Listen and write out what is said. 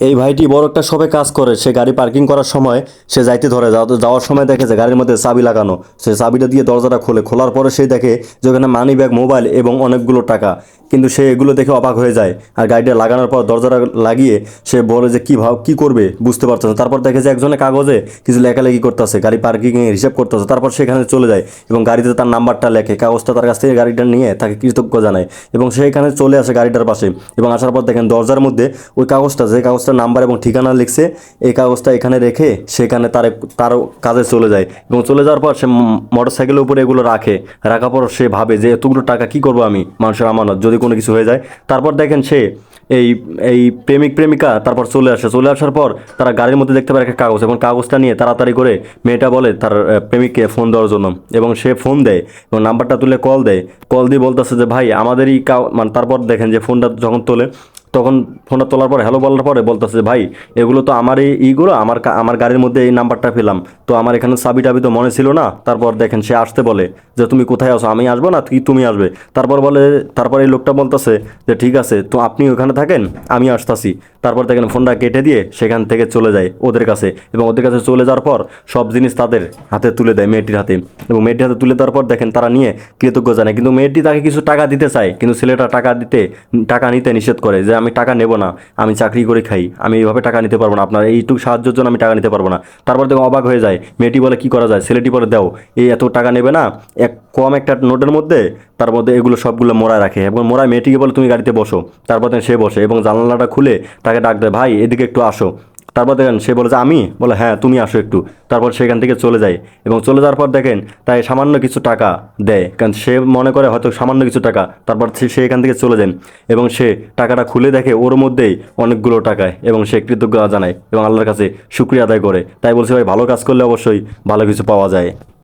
এই ভাইটি বড় একটা শপে কাজ করে, সে গাড়ি পার্কিং করার সময় সে যাইতে ধরে, যাও- যাওয়ার সময় দেখে যে গাড়ির মধ্যে চাবি লাগানো। সে চাবিটা দিয়ে দরজাটা খোলে, খোলার পরে সে দেখে যে ওখানে মানি ব্যাগ মোবাইল এবং অনেকগুলো টাকা। কিন্তু সে এগুলো দেখে অবাক হয়ে যায়। আর গাড়িটা লাগানোর পর দরজাটা লাগিয়ে সে বলে যে, কী ভাব কী করবে? বুঝতে পারছে না। তারপর দেখে যে একজনে কাগজে কিছু লেখালেখি করতেছে, গাড়ি পার্কিংয়ের হিসাব করতেছে। তারপর সেখানে চলে যায় এবং গাড়িতে তার নাম্বারটা লেখে। কাগজটা তার কাছ থেকে গাড়িটা নিয়ে তাকে কৃতজ্ঞ জানায় এবং সেখানে চলে আসে গাড়িটার পাশে এবং আসার পর দেখেন দরজার মধ্যে ওই কাগজটা, যে কাগজটার নাম্বার এবং ঠিকানা লিখছে, এই কাগজটা এখানে রেখে সেখানে তার তার কাজে চলে যায়। এবং চলে যাওয়ার পর সে মোটর সাইকেলের উপরে এগুলো রাখে। রাখার পর সে ভাবে যে এতগুলো টাকা কি করব আমি মানুষের আমানত, যদি কোনো কিছু হয়ে যায়। তারপর দেখেন সে এই এই প্রেমিক প্রেমিকা তারপর চলে আসে। চলে আসার পর তারা গাড়ির মধ্যে দেখতে পারে একটা কাগজ এবং কাগজটা নিয়ে তাড়াতাড়ি করে মেয়েটা বলে তার প্রেমিককে ফোন দেওয়ার জন্য। এবং সে ফোন দেয় এবং নাম্বারটা তুলে কল দেয়। কল দিয়ে বলতেছে যে, ভাই, আমাদেরই কাউ মানে তারপর দেখেন যে ফোনটা যখন তোলে তখন ফোনটা তোলার পরে হ্যালো বলার পরে বলতেছে ভাই, এগুলো তো আমার এই ইগুলো আমার আমার গাড়ির মধ্যে এই নাম্বারটা পেলাম। তো আমার এখানে চাবি টাবি তো মনে ছিল না। তারপর দেখেন সে আসতে বলে যে, তুমি কোথায় আসো আমি আসব না কি তুমি আসবে? তারপর বলে, তারপর এই লোকটা বলতেছে যে, ঠিক আছে, তো আপনি ওখানে থাকেন, আমি আসতাছি। তারপর দেখেন ফোনটা কেটে দিয়ে সেখান থেকে চলে যায় ওদের কাছে এবং ওদের কাছে চলে যাওয়ার পর সব জিনিস তাদের হাতে তুলে দেয় মেয়েটির হাতে এবং মেয়েটির হাতে তুলে দেওয়ার পর দেখেন তারা নিয়ে কৃতজ্ঞ জানায় কিন্তু মেয়েটি তাকে কিছু টাকা দিতে চায়, কিন্তু ছেলেটা টাকা দিতে, টাকা নিতে নিষেধ করে যে আমি টাকা নেব না, আমি চাকরি করে খাই, আমি এইভাবে টাকা নিতে পারব না, আপনার এইটুকু সাহায্যের জন্য আমি টাকা নিতে পারব না। তারপর দেখো অবাক হয়ে যায়, মেয়েটি বলে, কি করা যায়? ছেলেটি বলে, দাও, এই এত টাকা নেবে না, এক কম একটা নোটের মধ্যে, তার মধ্যে এগুলো সবগুলো মোড়ায় রাখে। এবং মোড়ায় মেয়েটিকে বলে, তুমি গাড়িতে বসো। তারপর সে বসে এবং জানালাটা খুলে তাকে ডাক দেয়, ভাই, এদিকে একটু আসো। তারপর দেখেন সে বলে যে, আমি? বলে হ্যাঁ তুমি আসো একটু। তারপর সেখান থেকে চলে যায় এবং চলে যাওয়ার পর দেখেন তাই সামান্য কিছু টাকা দেয়। কারণ সে মনে করে হয়তো সামান্য কিছু টাকা, তারপর সে এখান থেকে চলে যায় এবং সে টাকাটা খুলে দেখে ওর মধ্যেই অনেকগুলো টাকায় এবং সে কৃতজ্ঞতা জানায় এবং আল্লাহর কাছে শুক্রিয়া আদায় করে। তাই বলছে, ভাই, ভালো কাজ করলে অবশ্যই ভালো কিছু পাওয়া যায়।